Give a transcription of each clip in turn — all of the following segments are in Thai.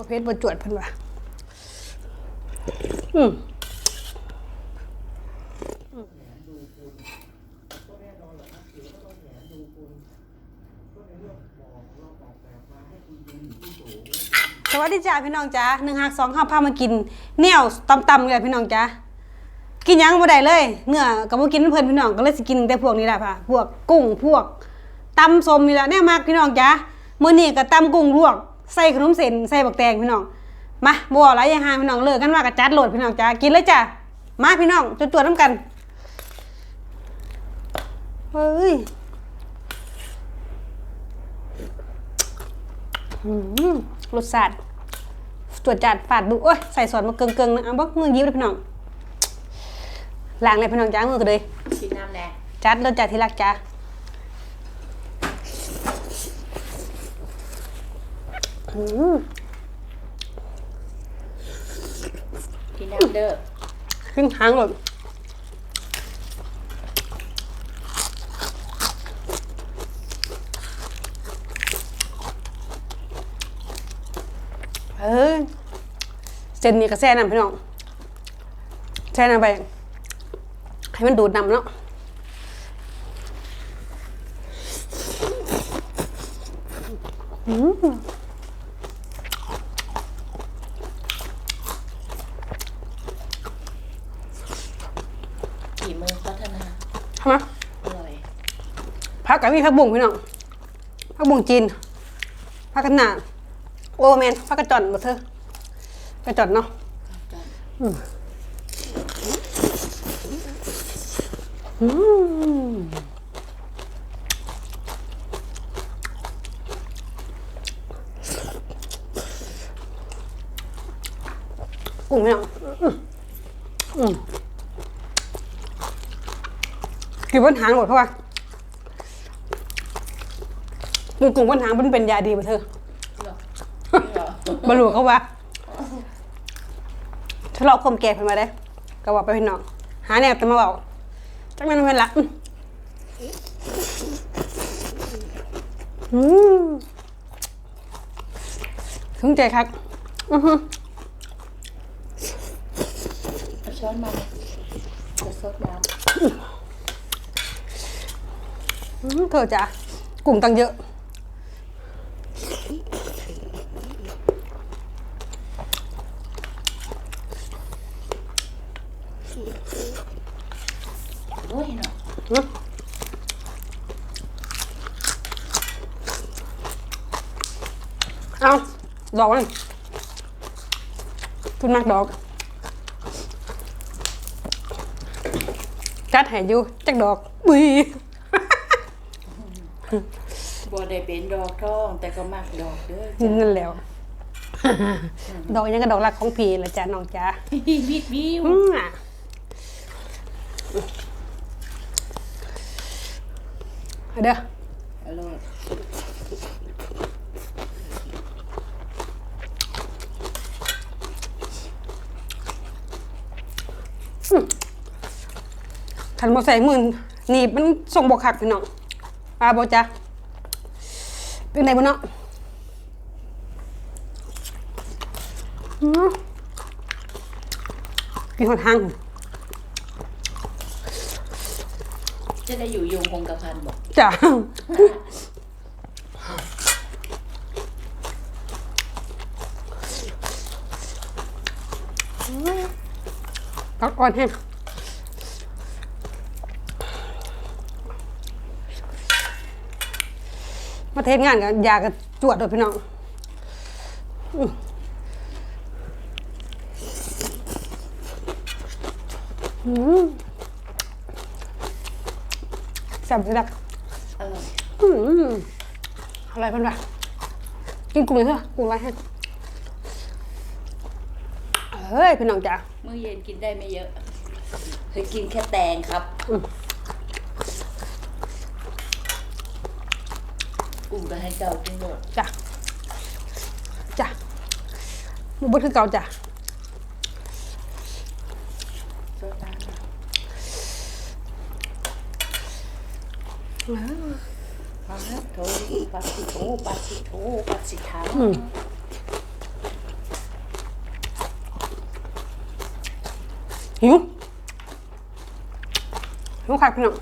ประเภทบรจวดเพิ่นว่าอืมสวัสดีจ้าพี่น้องจ้าหนึ่งหักสองข้าวพามากินเหนียวตำๆเลยพี่น้องจ้ากินหยังบ่ได้เลย เนื้อก็บ่กินเพิ่นพี่น้องก็เลยสิกินแต่พวกนี้แหละค่ะพวกกุ้งพวกตำส้มนี่แหละแน่มากพี่น้องจ้ามื้อนี้ก็ตำกุ้งลวก ใส่ขนมเส้นใส่บักแตงพี่น้องมาบ่ว่าหลายอย่างหาพี่น้องเลิกกันว่าก็จัดโหลดพี่น้องจ้ากินเลยจ้ามาพี่น้องจวดๆน้ำกันเฮ้ยอืมรสชาติตรวจจัดฝาดบุโอ้ยใส่สอนมาเกิงๆนะเอาบ่มือยิ้มเลยพี่น้องล้างเลยพี่น้องจ้ามือกันเลยชิมน้ำแน่จัดรสจัดที่รักจ้าอืม กินน้ำเด้อขึ้นหางเลยเอ้ยเส้นนี้ก็แซ่น้ำพี่น้องแช่น้ำไปให้มันดูดน้ำเนาะ กี่มือพัฒนา ทำไม อร่อย ผักกับมีผักบุ้งพี่น้องผักบุ้งจีนผักกันหนาโอแมนผักกระจอนบ่เธอกระจอนเนาะอืมกุ้งพี่น้องอืมอืมกินบนหางหมดเพราะว่า กุ้งกุ้งบนหางมันเป็นยาดีป่ะเธอเหรอจริงเหรอบรรลุเขาว่าทะเลาะคมแก่เพิ่นมาได้ ก็บอกไปพี่น้อง หาแนวแต่มาเบาจักแม่นเป็นละอืมอืมถึงใจครับอือหือเอาช้อนมาจะซดน้อืมเธอจ้ะกลุ่มตังเยอะำโอ้ยเนาะ อืมเอา ดอกมันคุณมักดอก จัดให้อยู่จักดอกบุยบัวได้เป็นดอกทอง แต่ก็มักดอกเด้อจ้ะนั่นแหล้ว ดอกยังก็ดอกรักของพี่ละจ้ะน้องจ้าวิดวิวอืมอะเอาเด้อ อร่อย ขันบ่ใส่มือนี่มันส่งบกคักพี่น้องอาบ่จ้ะเป็นไงบ่เนาะอืมมีหดหางจะได้อยู่ยงคงกระพันบอกจ้ะ พักอ่อนแห้งมาเทศงานกันยากันจวดโดยพี่น้องอื้ออืมแซ่บสิดักอร่อยอืมอะไรเป็นวะกินกุ้งเลยเถอะกุ้งไรให้เฮ้ย พี่น้องจ๋า มื้อเย็นกินได้ไม่เยอะ เคยกินแค่แตงครับกุ้งก็ให้เจ้ากินหมดจ้ะจ้ะหมูบดคือเก่าจ้ะซดน้ำนะปาโถปาสิโถปาสิโถปาสิถัง อืม หิวหิวค่ะพี่น้อง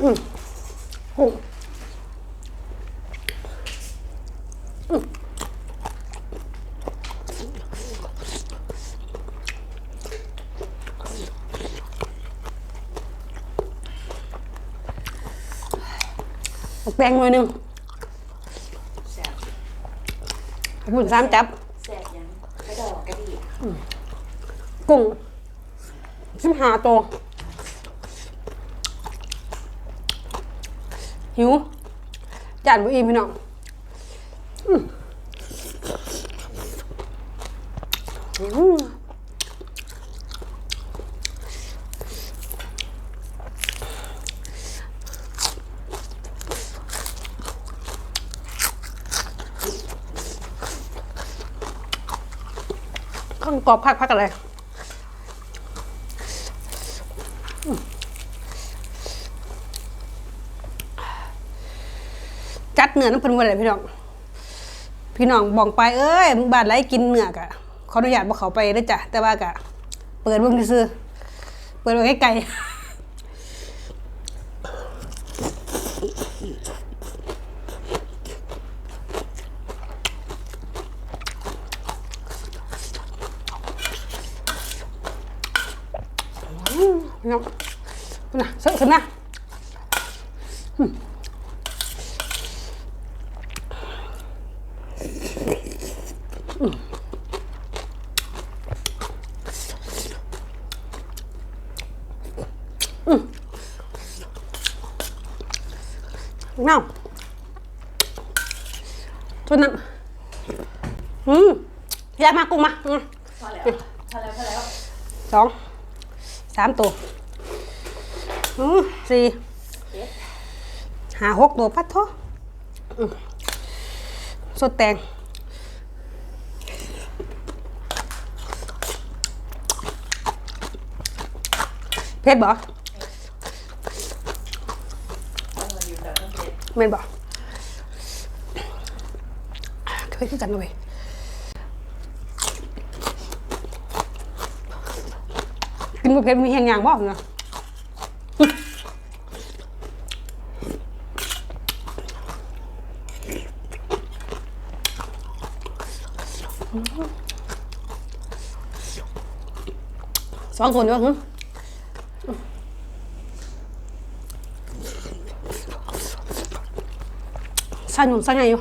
อืมกุ้งอืมเอาแป้งหน่อยหนึงแซ่บหมุนสามจับ แซ่บยังกระดอกกระดิ่ง กุ้งชิมหาตัวหิวจานบุอีพี่น้องข้างกรอบพักพักอะไร จัดเนื้อน้ำเพันวันไหนพี่น้อง พี่น้องบอกไปเอ้ยมึงบ้านไรกินเนื้อกะขออนุญาตบอกเขาไปเด้จ้ะแต่ว่ากะ เปิดเบื้องซื่อเปิดไว้ไกลๆ อืมพี่น้องนะเสิร์ฟขึ้นนะเน่าจนนั้นอืมยายมากุ้งมาอืมพอแล้วพอแล้วพอแล้วสอง สามตัวอืมสี่เจ็ดหาหกตัวปัดโทอืมสดแตงเผ็ดบ่ต้องมาอยู่แบบต้องเจ็ดเม็นบ่เคยที่กันเลยกิน บ่เผ็ดมีแหงอย่างบ่เนาะสองคนด้วยหึสั่นอยู่สั่นไงอยู่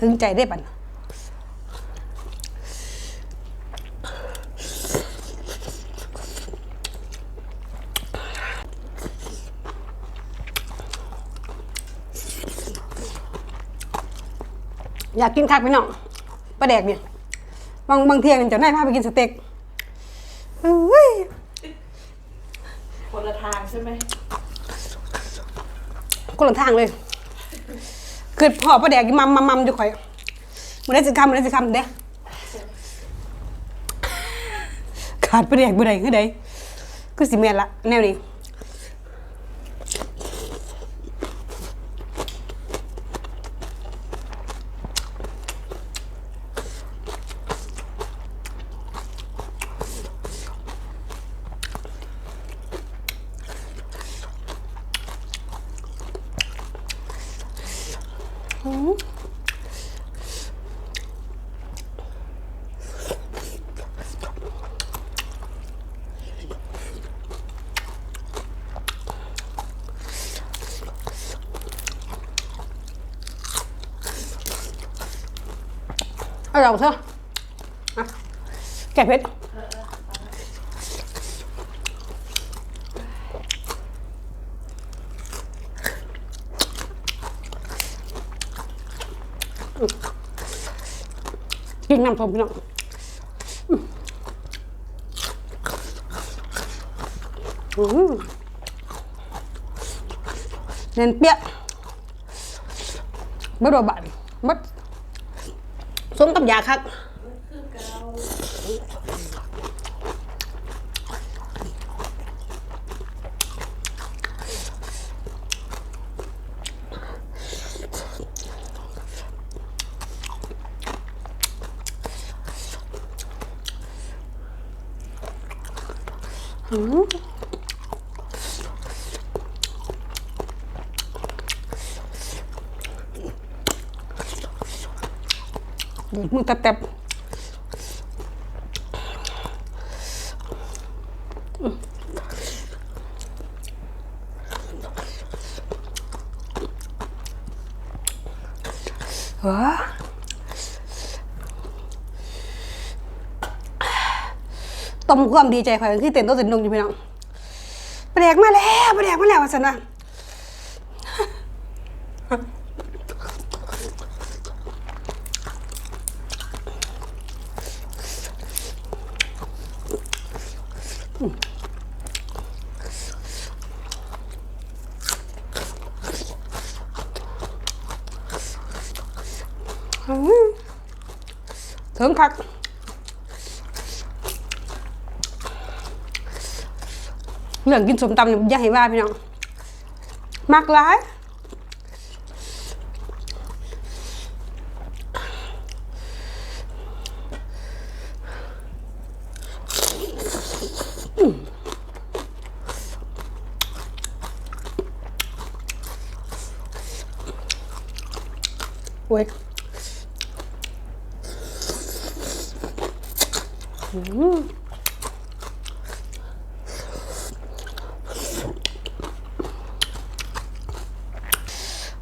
ถึงใจได้ปัน อยากกินคักพี่น้องปลาแดกเนี่ยบางบางเที่ยงเจ้านายพาไปกินสเต็กเฮ้ยคนละทางใช่ไหมคนละทางเลยคือพอประแดกมัมมัมมัมอยู่ข่อยมันได้สิคำมันได้สิคำเด้ขาดประแดกบ่ได้คือใดคือสิแม่นละแนวนี้เอาเราเถอะอะแกะเพชรกินน้ำส้มพี่น้องอืมเน้นเปี้ยไม่โดนบาดมัด ส้มกับยาคักอืม มึงตะเต็บเออต้มความดีใจข่อยคือเต้นต้นเต้นนงอยู่พี่น้องแปลกมาแล้วแปลกมาแล้วว่าสันนะ ถึงคักเรื่องกินสมตำเนี่ยอย่าให้ว่าพี่น้องมักร้ายโอ้ย อืม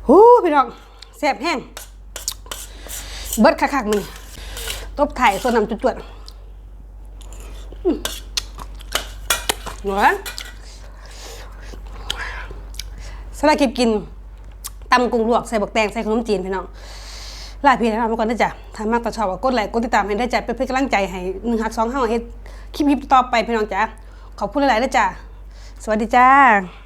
โอ้พี่น้องแซ่บแห้ง เบิดคักๆนี่ตบไถ่ส่วนน้ำจุดๆอืมหนูนสำหรับคลิปกินตำกุ้งลวกใส่บักแตงใส่ขนมจีนพี่น้อง ลาพี่นะครับทุกคนนะจ๊ะถ้ามากต่อชอบก็กดไลค์กดติดตามให้ได้จ้ะเป็นเพื่อนกำลังใจให้หนึ่งหักสองห้าเฮ็ดคลิปฮิปต่อไปพี่น้องจ้ะขอบคุณหลายๆนะจ๊ะสวัสดีจ้า